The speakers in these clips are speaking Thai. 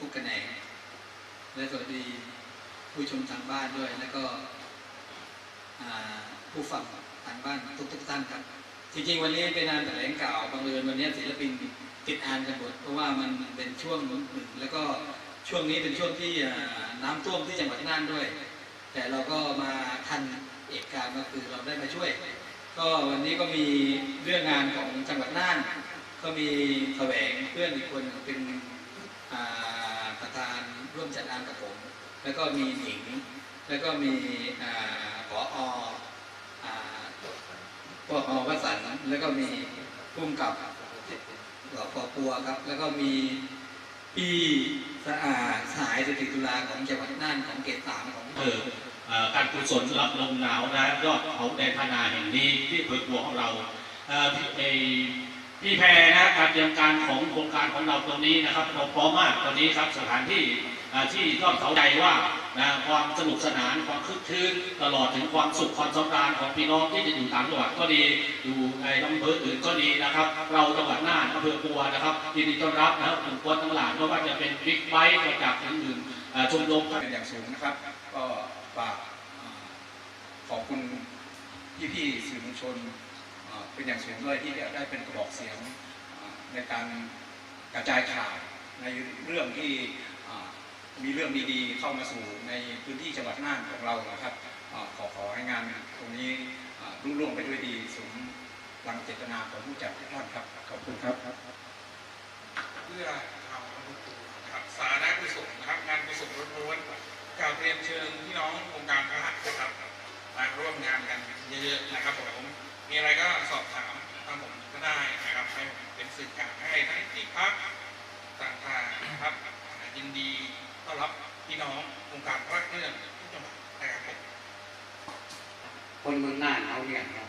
ทุกคะแนนและสวัสดีผู้ชมทางบ้านด้วย แล้วก็ผู้ฟังทางบ้านทุกทุกๆท่านครับ จริงๆ วันนี้เป็นงานแถลงข่าวบังเอิญวันนี้ศิลปินติดอ่านกันหมดเพราะว่ามันเป็นช่วงหนึ่งแล้วก็ช่วงนี้เป็นช่วงที่น้ำท่วมที่จังหวัดน่านด้วย แต่เราก็มาทันเหตุการณ์ก็คือเราได้มาช่วย ก็วันนี้ก็มีเรื่องงานของจังหวัดน่าน ก็มีแสวงเพื่อนอีกคนเป็น ประธานร่วมจัดงานกับผม แล้วก็มีหนิง แล้วก็มีอ่าผออปอวสันต์แล้วก็มีพุ่มกับหลอปอปัวครับ แล้วก็มีปีสะอาดสายสติตุลาของจังหวัดน่านของเกตสามของเออการกุศลรับลมหนาวนะยอดเขาแดนพนาแห่งนี้ที่เภอปัวของเราเออ พี่แพรนะการเตรียมการของโครงการของเราตรงนี้นะครับเราพร้อมมากตอนนี้ครับสถานที่ที่ยอดเขาใจว่านะความสนุกสนานความคึกคืนตลอดถึงความสุขความสำราญของพี่น้องที่จะอยู่ต่างจังหวัดก็ดีอยู่ในอำเภออื่นก็ดีนะครับ เราจังหวัดน่านอำเภอปัวนะครับยินดีต้อนรับนะครับกลุ่มกวนทั้งหลายไม่ว่าจะเป็นบิ๊กไบค์มาจากอื่นๆเอ่อชมรมเป็นอย่างสูงนะครับ ก็ฝากขอบคุณพี่ๆสื่อมวลชน เป็นอย่างสูงด้วยที่ได้เป็นกระบอกเสียงอ่าในการกระจายข่าวในเรื่องที่อ่ามีเรื่องดีๆ เข้ามาสู่ในพื้นที่จังหวัดน่านของเรานะครับอ่าขอขอให้งานตรงนี้อ่ารุ่งเร่วงไปด้วยดีสมหลังเจตนาของผู้จัดทุกท่านครับขอบคุณครับเพื่อเอาอนุกูลครับสาธารณกุศลนะครับงานกุศลล้วนๆกล่าวเรียนเชิญพี่น้ององค์การพระหัตถ์นะครับมาร่วมงานกันเยอะๆนะครับผม มีอะไรก็สอบถามทางผมก็ได้นะครับให้ผมเป็นสื่อกลางให้ทั้งที่พักต่างๆนะครับยินดีต้อนรับพี่น้ององค์การพระเครื่องทุกจังหวัดนะครับผมคนเมืองน่านเขาเนี่ยครับ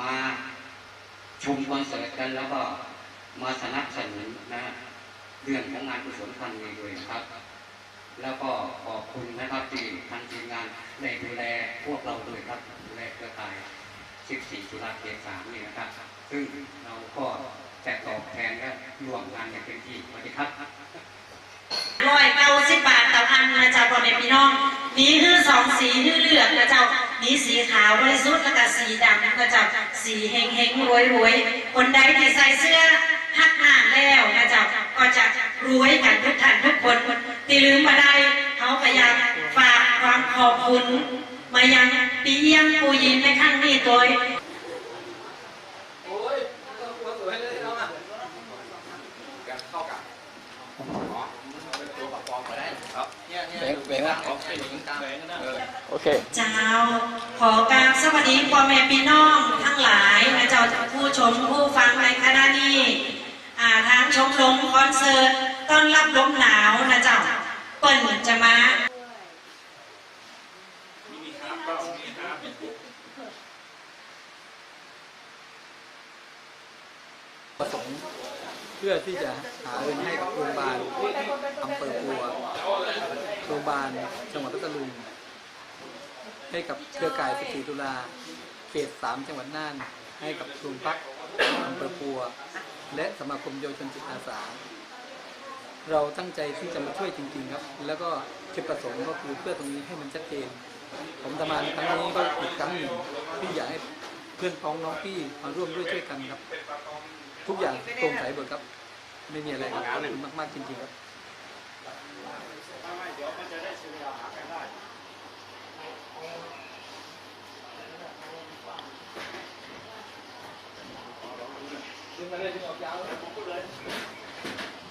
มาชมคอนเสิร์ตกันแล้วก็มาสนับสนุนนะเรื่องของงานกุศลครั้งนี้ด้วยนะครับ แล้วก็ขอบคุณนะครับที่ทางทีมงานได้ดูแลพวกเราด้วยครับดูแลเครือข่าย 14จุฬาเขต3นี่นะครับ ซึ่งเราก็จะตอบแทนและรวมงานอย่างเต็มที่สวัสดีครับร้อยเก้าสิบบาทต่อพันนะเจ้าพ่อแม่พี่น้องมีคือสองสีคือเลือกนะเจ้ามีสีขาวบริสุทธิ์แล้วก็สีดำนะเจ้าสีเฮงเฮงรวยรวยคนใดที่ใส่เสื้อฮักหนาแล้วนะเจ้าก็จะรวยกันทุกท่านทุกคนที่ลืมมาได้เขาพยายามฝากความขอบคุณ มายังปีเยี่ยมปูยินในครั้ง นี้โดยเจ้า ขอการสวัสดีพ่อแม่พี่น้องทั้งหลายนะเจ้าผู้ชมผู้ฟังในคณะนี้อ่าทางชมรมคอนเสิร์ตต้อนรับลมหนาวนะเจ้า เปิ่นจะมา ประสงค์เพื่อที่จะหาเงินให้กับโรงพยาบาลอำเภอปัวโรงพยาบาลจังหวัดพัทลุงให้กับเครือข่ายสตรีตุลาเขตสามจังหวัดน่าน ให้กับโรงพักอำเภอปัว และสมาคมเยาวชนจิตอาสา เราตั้งใจที่จะมาช่วยจริง ๆ ครับ แล้วก็จุดประสงค์ก็คือเพื่อตรงนี้ให้มันชัดเจน ผมทำงานครั้งนี้ก็อีกครั้งหนึ่งที่อยากให้เพื่อนพ้องน้องพี่มาร่วมด้วยช่วยกันครับ ทุกอย่างตรงใสหมดครับ ไม่มีอะไรครับขอบคุณมาก ๆ จริง ๆ ครับเ